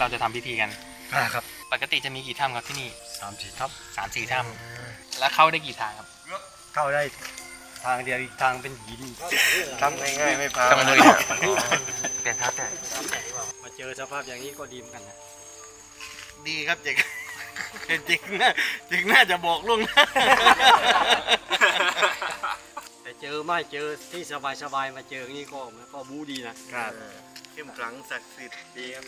เป็นที่เราจะทำพิธีกัน อ่าครับปกติจะมีกี่ถ้ำครับที่นี่สามสี่ทับสามสี่ถ้ำแล้วเข้าได้กี่ทางครับ เข้าได้ทางเดียวอีกทางเป็นหินทำง่ายๆไม่พาต้องเลยเปลี่ยนทับแต่มาเจอสภาพอย่างนี้ก็ดีเหมือนกันนะดีครับเจ๊จริงน่าจริงน่าจะบอกล่วงหน้าแต่ เจอไม่เจอที่สบายสบายๆมาเจออย่างนี้ก็มันก็บูดีนะครับเข้มขลังศักดิ์สิทธิ์ดีครับ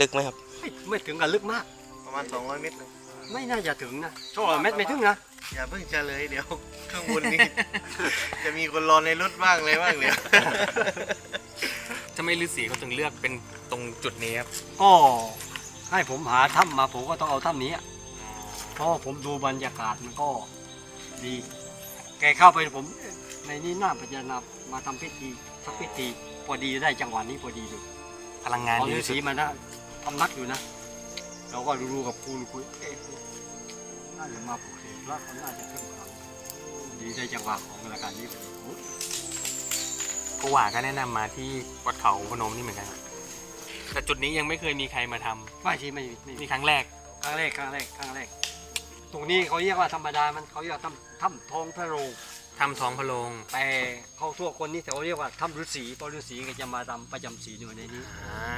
ลึกไหมครับ ไม่ไม่ถึงกับลึกมาก ประมาณ 200 เมตรเลยไม่น่าจะถึงนะโชว์เม็ดไม่ถึงนะอย่าเพิ่งเฉลยเดี๋ยวข้างบนนี้ จะมีคนรอในรถบ้างเลยบ้างเดี๋ยวจะไม่ฤาษีเขาถึงเลือกเป็นตรงจุดนี้ครับก็ให้ผมหาถ้ำมาผมก็ต้องเอาถ้ำนี้อะเพราะว่าผมดูบรรยากาศมันก็ดี แกเข้าไปผมเอ๊ะในนี้น่าพิจารณามาทำพิธีสักพิธีพอดีได้จังหวะนี้พอดีเลยพลังงานเอาดีฤาที่สุษีดมานะทำนักอยู่นะ เราก็ดูๆกับคุณคุยเอ๊ะน่าจะมาปลุกเสกแล้วเขาน่าจะขึ้นเขาดีได้จังหวะของรายการนี้พอดีโอ้ยผู้ว่าก็แนะนำมาที่วัดเขาพนมนี่เหมือนกันครับแต่จุดนี้ยังไม่เคยมีใครมาทำไม่ใช่ไม่ไม่นี่ครั้งแรก ครั้งแรกครั้งแรกครั้งแรก ตรงนี้เขาเรียกว่าธรรมดามันเขาเรียกว่าถ้ำถ้ำทองพระโรงทำท้องพระโรงแต่เขาทั่วคนนี่แต่เขาเรียกว่าถ้ำฤาษีเพราะฤาษีก็จะมาทำประจำศีลอยู่ในนี้อ่า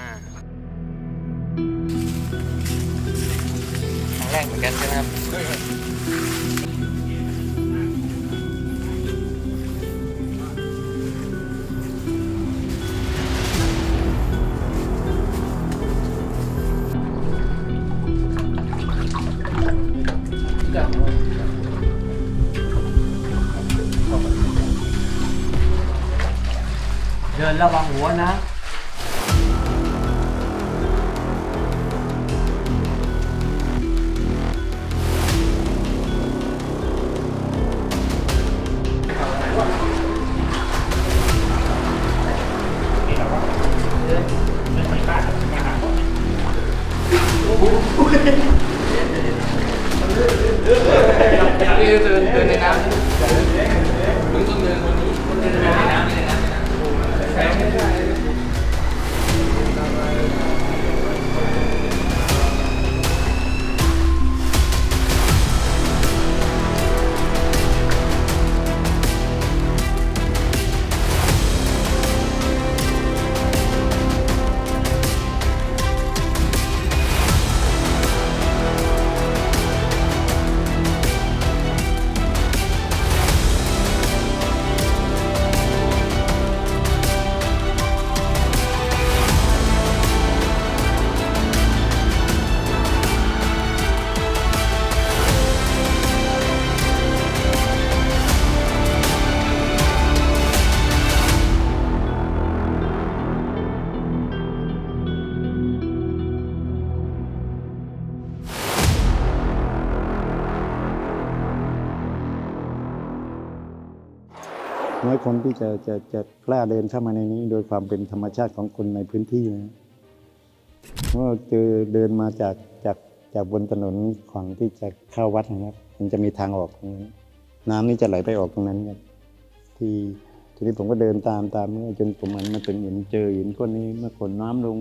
ครั้งแรกเหมือนกันใช่ไหมครับ เดินระวังหัวนะ นี่เดินเดินในน้ำ คนที่จะจะจะกล้าเดินเข้ามาในนี้ โดยความเป็นธรรมชาติของคนในพื้นที่นะเพราะว่าเจอเดินมาจากจากจากบนถนนฝั่งที่จะเข้าวัดนะครับ มันจะมีทางออกตรงนั้นน้ำนี่จะไหลไปออกตรงนั้นครับที่ทีนี้ผมก็เดินตามตามเมื่อจนผมมันมาถึงเห็นเจอหินก้อนนี้เมื่อฝนน้ำลง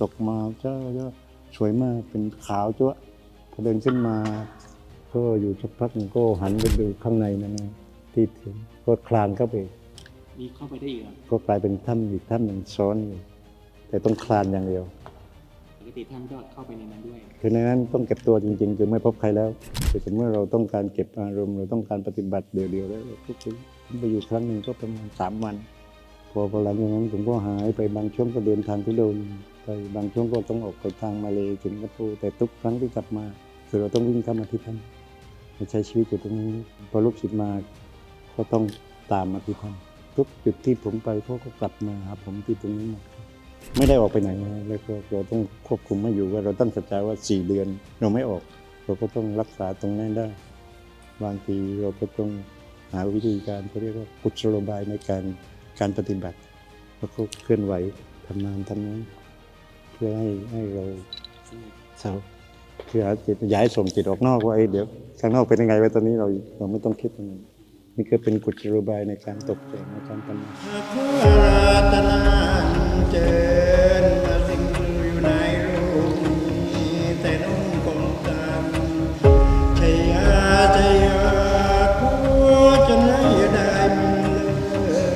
ตกมาเจ้าเจ้าสวยมากเป็นขาวจ้วพอเดินขึ้นมา ก็อยู่สักพักก็หันไปดูข้างในนั่นนะที่ถึงก็คลานเข้าไป มีเข้าไปได้อีกครับก็กลายเป็นถ้ำอีกถ้ำหนึ่งซ้อนอยู่แต่ต้องคลานอย่างเดียว ปกติท่านก็เข้าไปในนั้นด้วย คือในนั้นต้องเก็บตัวจริงๆคือไม่พบใครแล้วแต่สมมติเราต้องการเก็บอารมณ์เราต้องการปฏิบัติเดียวๆแล้วก็คือผมไปอยู่ครั้งหนึ่งก็ประมาณสามวัน พอพอหลังจากนั้นผมก็หายไปบางช่วงก็เดินทางทุดงค์ไปบางช่วงก็ต้องออกไปทางมาเลสิงคโปร์แต่ทุกครั้งที่กลับมาคือเราต้องวิ่งเข้ามาที่ถ้ำมาใช้ชีวิตอยู่ตรงนี้พอลูกศิษย์มาก็ต้องตามมาที่ท่าน ทุกจุดที่ผมไปเขาก็กลับมาหาผมที่ตรงนี้หมดไม่ได้ออกไปไหนนะแล้วก็เราต้องควบคุมไม่อยู่ว่าเราตั้งสัจจะว่าสี่เดือนเราไม่ออก เราก็ต้องรักษาตรงนั้นได้ บางทีเราก็ต้องหาวิธีการเขาเรียกว่ากุศโลบายในการการปฏิบัติ แล้วก็เคลื่อนไหวทำงานทำนั้นเพื่อให้ให้เราเศร้าคือหาจิตย่าให้ส่งจิตออกนอกว่าเอ้เดี๋ยวข้างนอกเป็นยังไงไว้ตอนนี้เราเราไม่ต้องคิดตรงนั้น นี่ก็เป็นกุศโลบายในการตกแต่งในการทำงานรัตนาเจนมาสิ่งอยู่ในโลกนี้แต่นุ่งคงตามชยาชยากูจะไหนได้มีเลย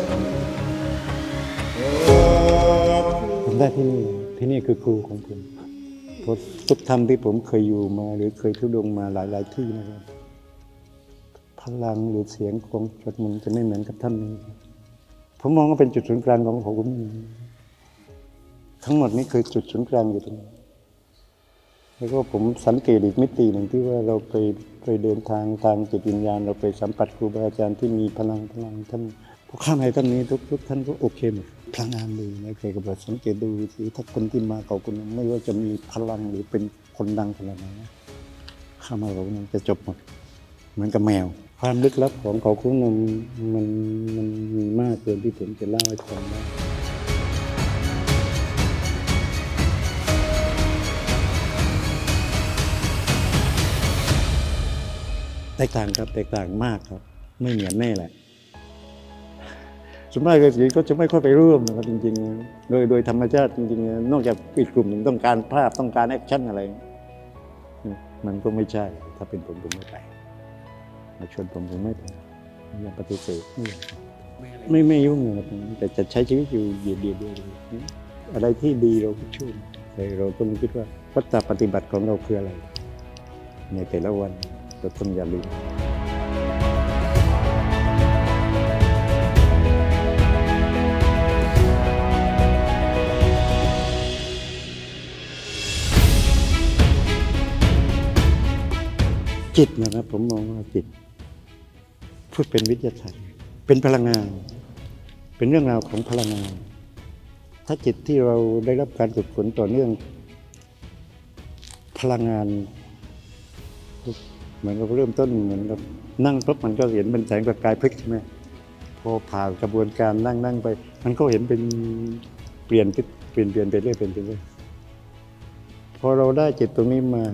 โอ้ผมได้ที่นี่ที่นี่คือครูของผมเพราะทุกธรรมที่ผมเคยอยู่มาหรือเคยทุดงมาหลาย ๆ ที่นะครับ พลังหรือเสียงของสวดมนต์จะไม่เหมือนกับท่านนี้ผมมองว่าเป็นจุดศูนย์กลางของผมทั้งหมดนี้คือจุดศูนย์กลางอยู่ตรงนี้แล้วก็ผมสังเกตอีกมิติหนึ่งที่ว่าเราไปไปเดินทางทางจิตวิญญาณ เราไปสัมผัสครูบาอาจารย์ที่มีพลังพลังท่านพวกข้างในท่านนี้ทุกทุกท่านก็โอเคหมดพลังงานดีนะเคยกับเราสังเกตดูสิถ้าคนที่มาเก่าคนนั้นไม่ว่าจะมีพลังหรือเป็นคนดังขนาดไหนเข้ามาเรานั้นจะจบหมดเหมือนกับแมว ความลึกลับของเขาคุณนมมันมันมีมากเกินที่ผมจะเล่าให้ฟังได้แตกต่างครับแตกต่างมากครับ ไม่เหมือนแน่แหละส่วนมากเลยสีก็จะไม่ค่อยไปร่วมนะครับจริงๆ โดยโดยธรรมชาติจริงๆ นอกจากอีกกลุ่มหนึ่งต้องการภาพต้องการแอคชั่นอะไร มันก็ไม่ใช่ ถ้าเป็นผมผมไม่ไป มาชวนผมผมไม่ไปไม่อยากปฏิเสธไม่อยากไม่ไม่ยุ่งเลยครับแต่จะใช้ชีวิตอยู่เดียวเดียวเดียอะไรที่ดีเราก็ช่วยแต่เราต้องคิดว่าวัตถปฏิบัติของเราคืออะไร ในแต่ละวันเราต้องอย่าลืม จิตนะครับผมมองว่าจิตพูดเป็นวิทยาศาสตร์เป็นพลังงาน เป็นเรื่องราวของพลังงาน ถ้าจิตที่เราได้รับการฝึกฝนต่อเนื่อง พลังงาน เหมือนกับเริ่มต้นเหมือนกับนั่งปุ๊บมันก็เห็นเป็นแสงประกายพลิกใช่ไหมพอผ่านกระบวนการนั่งนั่งไป มันก็เห็นเป็นเปลี่ยนเปลี่ยนเปลี่ยนไปเรื่อยเปลี่ยนไปเรื่อยพอเราได้จิตตรงนี้มา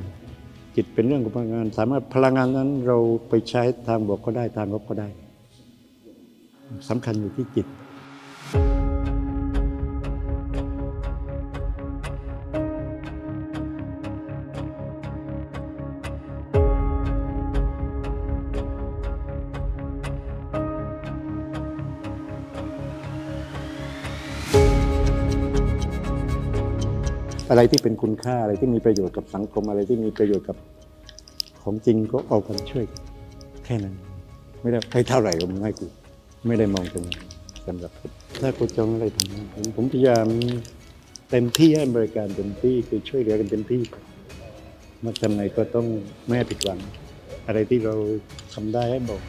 จิตเป็นเรื่องของพลังงาน สามารถพลังงานนั้นเราไปใช้ทางบวกก็ได้ทางลบก็ได้สำคัญอยู่ที่จิต อะไรที่เป็นคุณค่าอะไรที่มีประโยชน์กับสังคมอะไรที่มีประโยชน์กับของจริงก็เอากันช่วย แค่นั้น ไม่ได้ให้เท่าไหร่ก็ไม่ให้กูไม่ได้มองตรงนั้นสำหรับถ้ากูจองอะไรทำนะผมผมพยายามเต็มที่ให้บริการเต็มที่คือช่วยเหลือกันเต็มที่มาทำไหนก็ต้องไม่ผิดหวัง อะไรที่เราทำได้ให้บอก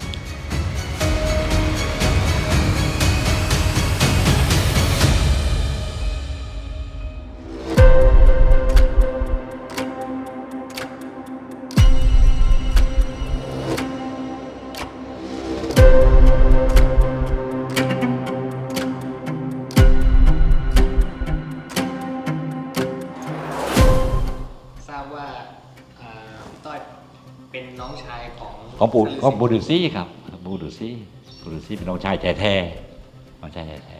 ของของปู่ท่านฤาษีของปู่ฤาษีครับปู่ฤาษีปู่ฤาษีเป็นน้องชายแท้แท้น้องชายแท้แท้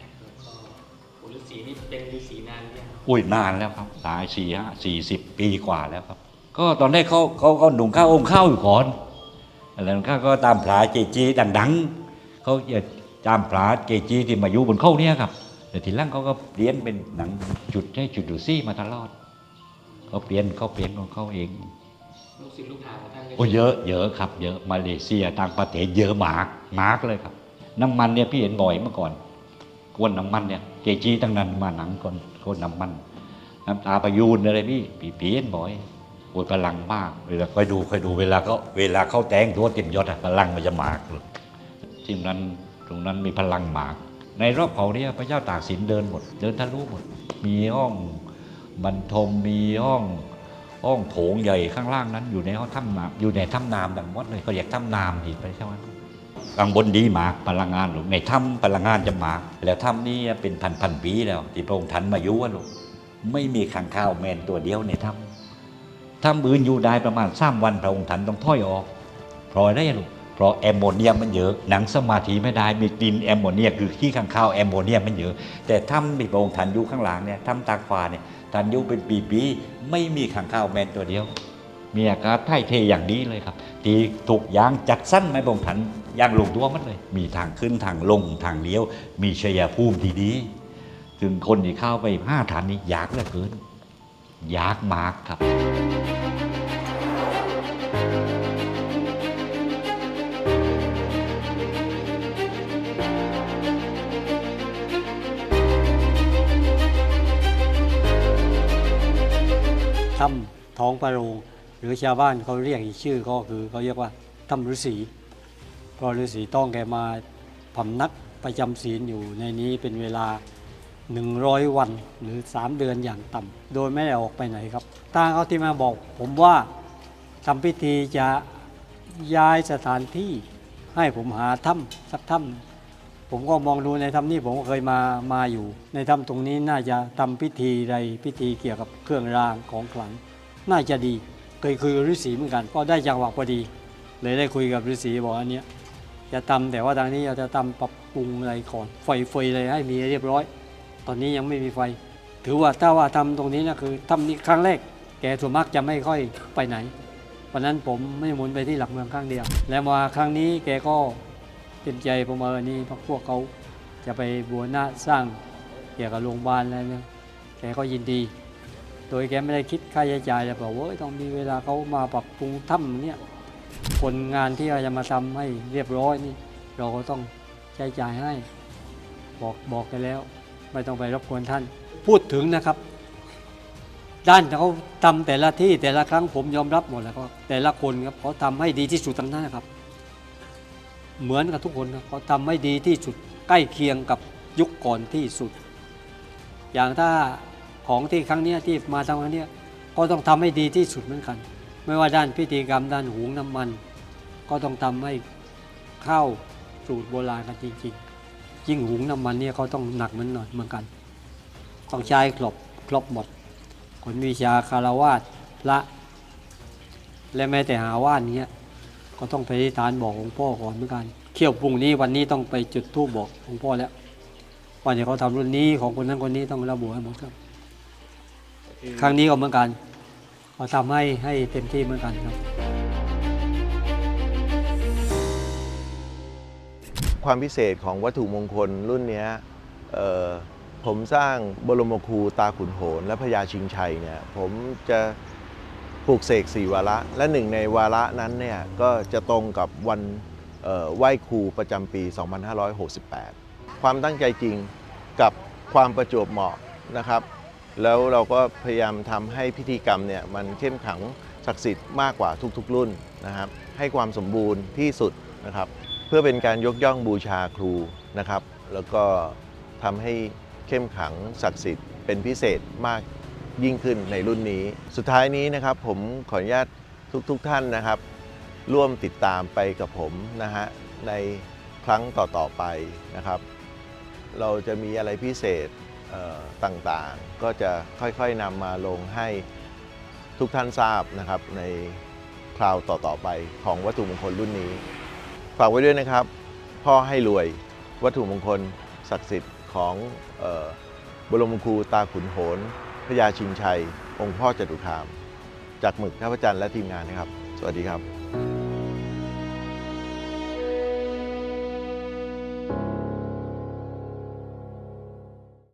ปู่ฤาษีนี่เป็นฤาษีนานยังอุ้ยนานแล้วครับหลายสี่ห้าสี่สิบปีกว่าแล้วครับ ก็ตอนแรกเขาเขาเขาหนุ่มข้าวอมข้าวอยู่ก่อนแล้วข้าก็ตามผลาเจจีดังๆเขาจะตามผลาเจจีที่มาอยู่บนเข้าเนี่ยครับแต่ทีหลังเขาก็เปลี่ยนเป็นหนังจุดให้จุดฤาษีมาตลอดเขาเปลี่ยนเขาเปลี่ยนของเขาเอง ลูกศิษย์ลูกหาของท่านฤาษีโอ้เยอะเยอะครับ เยอะมาเลเซียต่างประเทศเยอะมากมากเลยครับ น้ำมันเนี่ยพี่เห็นบ่อยเมื่อก่อนกวนน้ำมันเนี่ยเกจีตั้งนั้นมาหนังก่อนโคนน้ำมัน น้ำตาประยูนอะไรพี่พี่พี่เห็นบ่อยโอ้ยพลังมากเวลาคอยดูคอยดูเวลาเขาเวลาเขาแต่งตัวเต็มยศอะพลังมันจะมากเลยที่นั้นตรงนั้นมีพลังมาก ในรอบเขาเนี่ยพระเจ้าตากสินเดินหมด เดินทะลุหมด มีห้องบรรทมมีห้อง ห้องโถงใหญ่ข้างล่างนั้น อยู่ในห้องถ้ำน้ำอยู่ในถ้ำน้ำดังหมดเลยเขาเรียกถ้ำน้ำที่ไปใช่ไหมข้างบนดีหมากพลังงานหลวงในถ้ำพลังงานจะหมาก แล้วถ้ำนี้เป็นพันพันๆปีแล้ว ที่พระองค์ท่านมายู่อะลูกไม่มีขังข้าวแมนตัวเดียวในถ้ำถ้ำอื่นอยู่ได้ประมาณสามวันพระองค์ท่านต้องถอยออกพราะอะไรลูกเพราะแอมโมเนียมันเยอะหนังสมาธิไม่ได้มีกลิ่นแอมโมเนียคือขี้ข้างข้าวแอมโมเนียมันเยอะแต่ถ้ำที่พระองค์ท่านอยู่ข้างหลังเนี่ยถ้ำตากฟ้าเนี่ย ท่านอยู่เป็นปีๆไม่มีขังข้าวแมนตัวเดียวมีอากาศไถ่เทอย่างดีเลยครับที่ถูกยางจัดสั้นไม่บงทันยางลงตัวมัดเลย มีทางขึ้นทางลงทางเลี้ยว มีชัยภูมิที่ดีถึงคนที่เข้าไปห้าฐานนี้ยากเหลือเกินยากมากครับ ถ้ำท้องพระโรงหรือชาวบ้านเขาเรียกอีกชื่อก็คือเขาเรียกว่าถ้ำฤาษีเพราะฤาษีต้องแกมาพำนักประจำศีลอยู่ในนี้เป็นเวลา 100 วันหรือ 3 เดือนอย่างต่ำโดยไม่ได้ออกไปไหนครับทางเขาที่มาบอก ผมว่าทำพิธีจะย้ายสถานที่ให้ผมหาถ้ำสักถ้ำ ผมก็มองดูในถ้ำนี้ผมก็เคยมามาอยู่ ในถ้ำตรงนี้น่าจะทำพิธีใดพิธีเกี่ยวกับเครื่องรางของขลัง น่าจะดีเคยคุยกับฤาษีเหมือนกัน ก็ได้จังหวะพอดี เลยได้คุยกับฤาษีบอกอันเนี้ยจะทำแต่ว่าทางนี้เราจะทำปรับปรุงอะไรก่อนไฟเฟยอะไรให้มีเรียบร้อย ตอนนี้ยังไม่มีไฟ ถือว่าถ้าว่าทำตรงนี้นะคือทำนี้ครั้งแรก แกส่วนมากจะไม่ค่อยไปไหนวันนั้นผมไม่หมุนไปที่หลักเมืองข้างเดียว แล้วมาครั้งนี้แกก็ เต็มใจผมเออนี่พวกพวกเขาจะไปบูรณะสร้างเกี่ยวกับโรงพยาบาลอะไรเนี่ยแกก็ยินดี โดยแกไม่ได้คิดค่าใช้จ่ายแต่บอกว่าเอ้ยต้องมีเวลาเขามาปรับปรุงถ้ำเนี่ยคนงานที่เราจะมาทำให้เรียบร้อยนี่ เราก็ต้องใช้จ่ายให้ บอกบอกกันแล้ว ไม่ต้องไปรบกวนท่าน พูดถึงนะครับ ด้านเขาทำแต่ละที่แต่ละครั้งผมยอมรับหมดแล้วก็แต่ละคนครับเขาทำให้ดีที่สุดทั้งนั้นนะครับ เหมือนกับทุกคนเขาทำให้ดีที่สุดใกล้เคียงกับยุคก่อนที่สุด อย่างถ้าของที่ครั้งเนี้ยที่มาทำครั้งเนี้ยก็ต้องทำให้ดีที่สุดเหมือนกัน ไม่ว่าด้านพิธีกรรมด้านหุงน้ำมัน ก็ต้องทำให้เข้าสูตรโบราณกันจริงๆยิ่งหุงน้ำมันเนี่ยเขาต้องหนักมือนหน่อยเหมือนกัน ต้องใช้ครบครบหมดคนวิชาคารวาสพระ และแม้แต่หาว่านเนี้ย ก็ต้องไปอธิษฐานบอกหลวงพ่อก่อนเหมือนกันเที่ยวพรุ่งนี้วันนี้ต้องไปจุดธูปบอกหลวงพ่อแล้วว่าเดี๋ยวเขาทำรุ่นนี้ของคนนั้นคนนี้ต้องระบุให้หมดครับ ครั้งนี้ก็เหมือนกันเขาทำให้ให้เต็มที่เหมือนกันครับ ความพิเศษของวัตถุมงคลรุ่นเนี้ยเอ่อผมสร้างบรมครูตาขุนโหนและพญาชิงชัยเนี่ยผมจะ ปลูกเสกสี่วาระ และหนึ่งในวาระนั้นเนี่ยก็จะตรงกับวันไหว้ครูประจำปี 2568 ความตั้งใจจริงกับความประจวบเหมาะนะครับ แล้วเราก็พยายามทำให้พิธีกรรมเนี่ยมันเข้มขังศักดิ์สิทธิ์มากกว่าทุกๆ รุ่นนะครับ ให้ความสมบูรณ์ที่สุดนะครับ เพื่อเป็นการยกย่องบูชาครูนะครับ แล้วก็ทำให้เข้มขังศักดิ์สิทธิ์เป็นพิเศษมาก ยิ่งขึ้นในรุ่นนี้ สุดท้ายนี้นะครับผมขออนุญาตทุกๆทท่านนะครับ ร่วมติดตามไปกับผมนะฮะในครั้งต่อๆไปนะครับ เราจะมีอะไรพิเศษเต่างๆ ก็จะค่อยๆนำมาลงให้ทุกท่านทราบนะครับในคราวต่อๆไปของวัตถุมงคลรุ่นนี้ ฝากไว้ด้วยนะครับ พ่อให้รวยวัตถุมงคลศักดิ์สิทธิ์ของออบรมครูตาขุนโหน พญาชิงชัย องค์พ่อจตุคาม จากหมึกท่าพระจันทร์และทีมงานนะครับ สวัสดีครับ